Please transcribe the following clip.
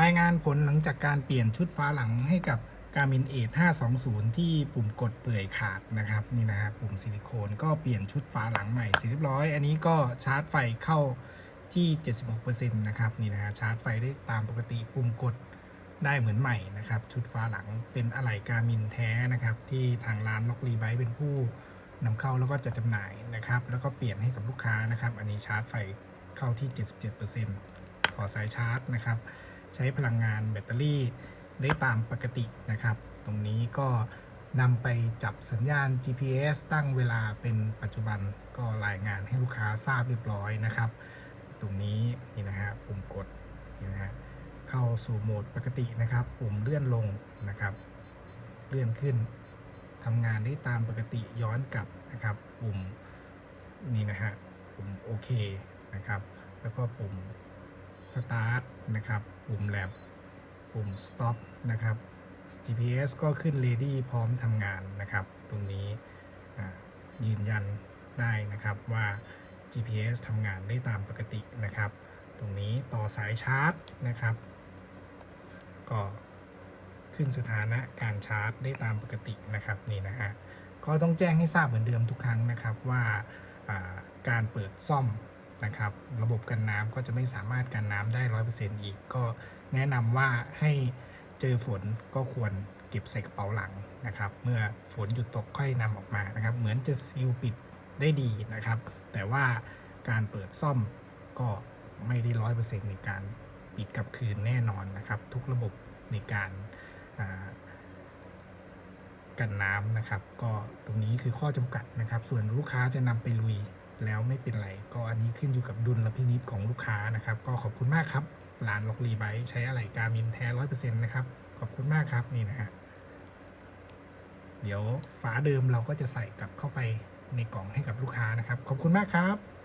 รายงานผลหลังจากการเปลี่ยนชุดฟ้าหลังให้กับ Garmin Edge 520 ที่ปุ่มกดเปื่อยขาดนะครับนี่นะฮะปุ่มซิลิโคนก็เปลี่ยนชุดฟ้าหลังใหม่เสร็จเรียบร้อย อันนี้ก็ชาร์จไฟเข้าที่ 76%นะครับนี่นะฮะชาร์จไฟได้ตามปกติปุ่มกดได้เหมือนใหม่นะครับ ชุดฟ้าหลังเป็นอะไหล่การมินแท้นะครับ ที่ทางร้านล็อกรีไบเป็นผู้นำเข้าแล้วก็จะจำหน่ายนะครับ แล้วก็เปลี่ยนให้กับลูกค้านะครับ อันนี้ชาร์จไฟเข้าที่ 77%ถอดสายชาร์จนะครับ ใช้พลังงานแบตเตอรี่ได้ตามปกตินะครับ ตรงนี้ก็นำไปจับสัญญาณ GPS ตั้งเวลาเป็นปัจจุบันก็รายงานให้ลูกค้าทราบเรียบร้อยนะครับ ตรงนี้นี่นะฮะปุ่มกดนี่นะฮะเข้าสู่โหมดปกตินะครับ ปุ่มเลื่อนลงนะครับ เลื่อนขึ้นทำงานได้ตามปกติย้อนกลับนะครับ ปุ่มนี่นะฮะปุ่มโอเคนะครับ แล้วก็ปุ่ม start นะครับ ปุ่ม lab ปุ่ม stop นะครับ GPS ก็ขึ้น ready พร้อมทำงานนะครับ ตรงนี้ยืนยันได้นะครับว่า GPS ทำงานได้ตามปกตินะครับ ตรงนี้ต่อสายชาร์จนะครับ ก็ขึ้นสถานะการชาร์จได้ตามปกตินะครับนี่นะฮะก็ต้องแจ้งให้ทราบเหมือนเดิมทุกครั้งนะครับว่าการเปิดซ่อม นะครับ ระบบกันน้ำก็จะไม่สามารถกันน้ำได้100%อีก ก็แนะนำว่าให้เจอฝนก็ควรเก็บใส่กระเป๋าหลังนะครับ เมื่อฝนหยุดตกค่อยนำออกมานะครับ เหมือนจะซีลปิดได้ดีนะครับ แต่ว่าการเปิดซ่อมก็ไม่ได้ร้อยเปอร์เซ็นต์ในการปิดกลับคืนแน่นอนนะครับ ทุกระบบในการกันน้ำนะครับ ก็ตรงนี้คือข้อจำกัดนะครับ ส่วนลูกค้าจะนำไปลุย ไม่เป็นไร ก็อันนี้ขึ้นอยู่กับดุลและพินิจของลูกค้านะครับ ก็ขอบคุณมากครับร้านล็อกรีไบใช้อะไหล่กามินแท้ร้อยเปอร์เซ็นต์นะครับ ขอบคุณมากครับนี่นะฮะเดี๋ยวฝาเดิมเราก็จะใส่กลับเข้าไปในกล่องให้กับลูกค้านะครับ ขอบคุณมากครับ